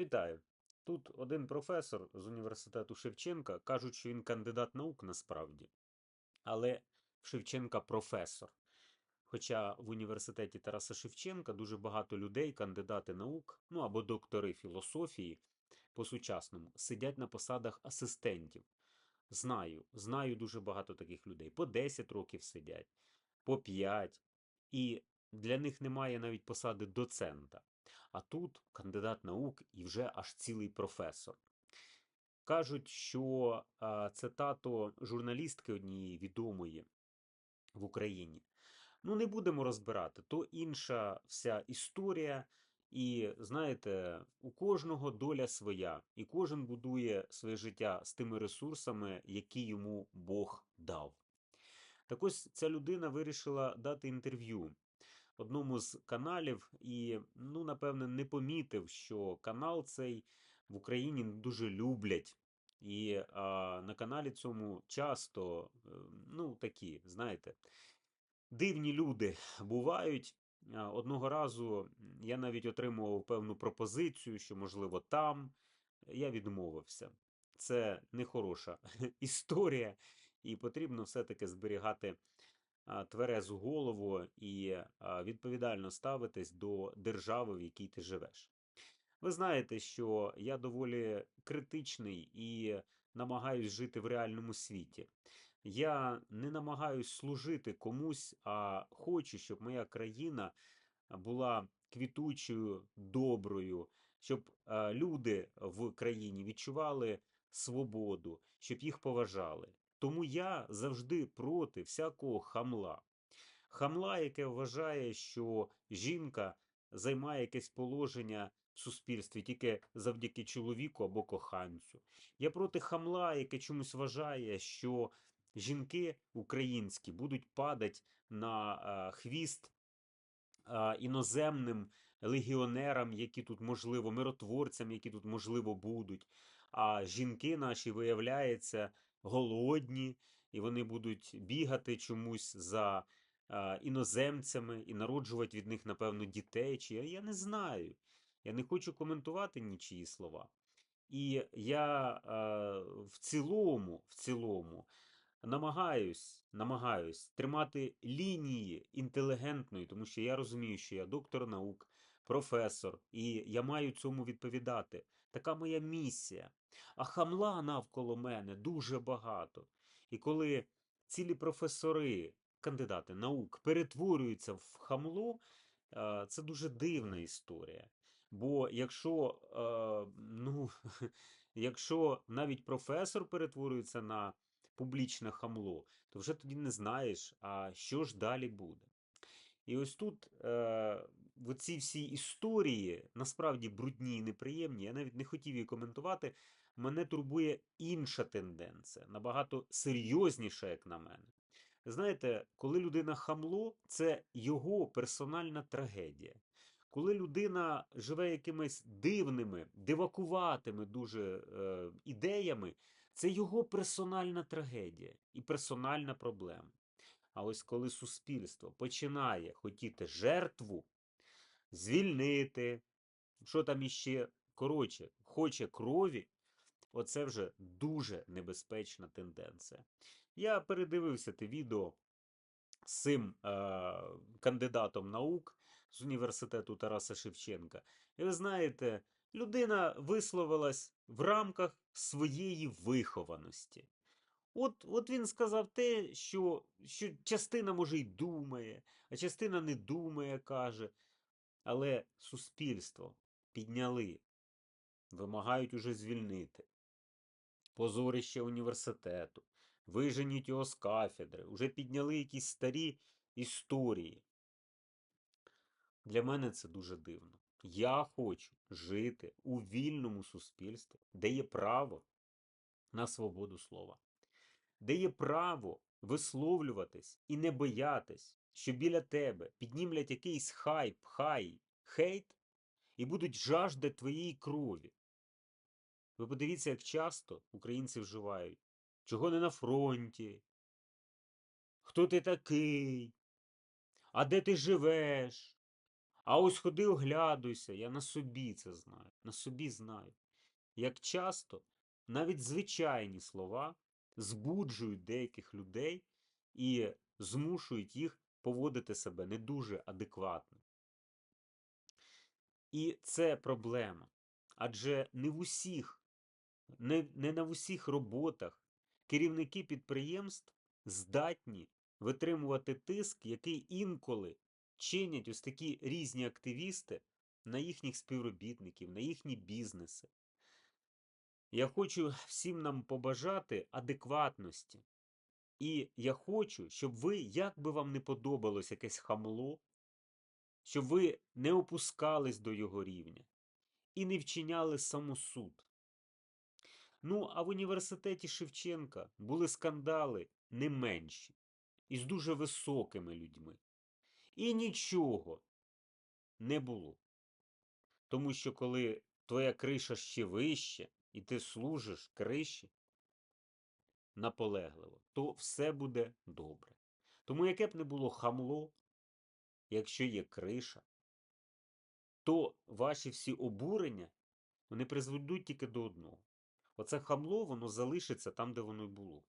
Вітаю. Тут один професор з університету Шевченка кажуть, що він кандидат наук насправді, але в Шевченка професор. Хоча в університеті Тараса Шевченка дуже багато людей, кандидати наук, ну або доктори філософії по-сучасному, сидять на посадах асистентів. Знаю, знаю дуже багато таких людей. По 10 років сидять, по 5. І для них немає навіть посади доцента. А тут кандидат наук і вже аж цілий професор. Кажуть, що тато журналістки однієї відомої в Україні. Ну, не будемо розбирати, то інша вся історія. І знаєте, у кожного доля своя, і кожен будує своє життя з тими ресурсами, які йому Бог дав. Так ось ця людина вирішила дати інтерв'ю одному з каналів, і, ну, напевне, не помітив, що канал цей в Україні дуже люблять. І а, на каналі цьому часто, е, ну, такі, знаєте, дивні люди бувають. Одного разу я навіть отримував певну пропозицію, що, можливо, там я відмовився. Це нехороша історія, і потрібно все-таки зберігати тверезу голову і відповідально ставитись до держави, в якій ти живеш. Ви знаєте, що я доволі критичний і намагаюсь жити в реальному світі. Я не намагаюсь служити комусь, а хочу, щоб моя країна була квітучою, доброю, щоб люди в країні відчували свободу, щоб їх поважали. Тому я завжди проти всякого хамла. Хамла, яке вважає, що жінка займає якесь положення в суспільстві тільки завдяки чоловіку або коханцю. Я проти хамла, яке чомусь вважає, що жінки українські будуть падати на е, хвіст е, іноземним легіонерам, які тут можливо, миротворцям, які тут можливо будуть. А жінки наші, виявляється, голодні, і вони будуть бігати чомусь за іноземцями і народжувати від них, напевно, дітей. Чи я, не знаю. Я не хочу коментувати нічиї слова. І я в цілому, в цілому намагаюсь, намагаюсь тримати лінії інтелігентної, тому що я розумію, що я доктор наук, професор, і я маю цьому відповідати. Така моя місія. А хамла навколо мене дуже багато. І коли цілі професори, кандидати наук перетворюються в хамло, е, це дуже дивна історія. Бо якщо, е, ну, якщо навіть професор перетворюється на публічне хамло, то вже тоді не знаєш, а що ж далі буде. І ось тут е, в цій всій історії, насправді брудні і неприємні, я навіть не хотів її коментувати. Мене турбує інша тенденція, набагато серйозніша, як на мене. Знаєте, коли людина хамло, це його персональна трагедія. Коли людина живе якимись дивними, дивакуватими дуже е, ідеями, це його персональна трагедія і персональна проблема. А ось коли суспільство починає хотіти жертву, звільнити, що там іще, коротше, хоче крові, оце вже дуже небезпечна тенденція. Я передивився те відео з цим е, кандидатом наук з університету Тараса Шевченка. І ви знаєте, людина висловилась в рамках своєї вихованості. От от він сказав те, що, що частина, може, й думає, а частина не думає, каже. Але суспільство підняли, вимагають уже звільнити. Позорище університету, виженіть його з кафедри, вже підняли якісь старі історії. Для мене це дуже дивно. Я хочу жити у вільному суспільстві, де є право на свободу слова, де є право висловлюватись і не боятись, що біля тебе піднімлять якийсь хайп, хай, хейт і будуть жаждати твоєї крові. Ви подивіться, як часто українці вживають, чого не на фронті, хто ти такий, а де ти живеш, А ось ходи оглядуйся, я на собі це знаю, на собі знаю. Як часто навіть звичайні слова збуджують деяких людей і змушують їх поводити себе не дуже адекватно. І це проблема. Адже не в усіх, не, не на всіх роботах керівники підприємств здатні витримувати тиск, який інколи чинять ось такі різні активісти на їхніх співробітників, на їхні бізнеси. Я хочу всім нам побажати адекватності. І я хочу, щоб ви, як би вам не подобалось якесь хамло, щоб ви не опускались до його рівня і не вчиняли самосуд. Ну, а в університеті Шевченка були скандали не менші і з дуже високими людьми. І нічого не було. Тому що коли твоя криша ще вище, і ти служиш криші наполегливо, то все буде добре. Тому яке б не було хамло, якщо є криша, то ваші всі обурення вони призведуть тільки до одного. Оце хамло, воно залишиться там, де воно й було.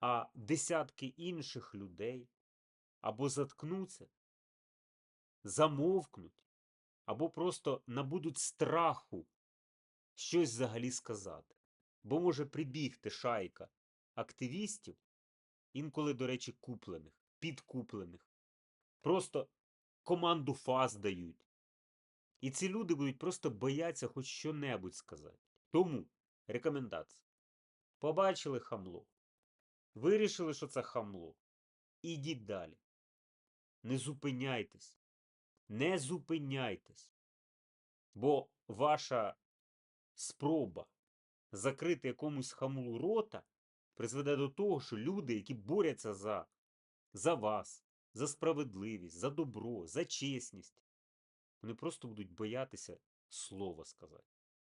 А десятки інших людей або заткнуться, замовкнуть, або просто набудуть страху щось взагалі сказати. Бо може прибігти шайка активістів, інколи, до речі, куплених, підкуплених. Просто команду фаз дають. І ці люди будуть просто боятися хоч що-небудь сказати. Тому рекомендація. Побачили хамло. Вирішили, що це хамло. Ідіть далі. Не зупиняйтесь. Не зупиняйтесь. Бо ваша спроба закрити якомусь хамлу рота призведе до того, що люди, які борються за, за вас, за справедливість, за добро, за чесність, вони просто будуть боятися слова сказати.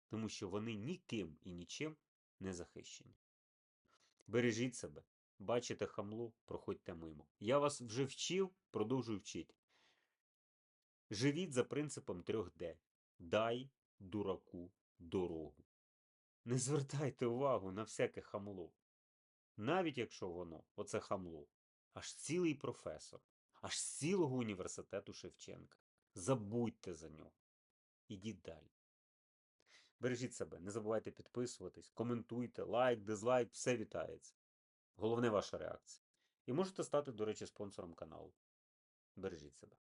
Тому що вони ніким і нічим не захищені. Бережіть себе, бачите хамло, проходьте мимо. Я вас вже вчив, продовжую вчити. Живіть за принципом 3D. Дай дураку дорогу. Не звертайте увагу на всяке хамло. Навіть якщо воно, оце хамло, аж цілий професор, аж цілого університету Шевченка. Забудьте за нього. Ідіть далі. Бережіть себе, не забувайте підписуватись, коментуйте, лайк, дизлайк, все вітається. Головне ваша реакція. І можете стати, до речі, спонсором каналу. Бережіть себе.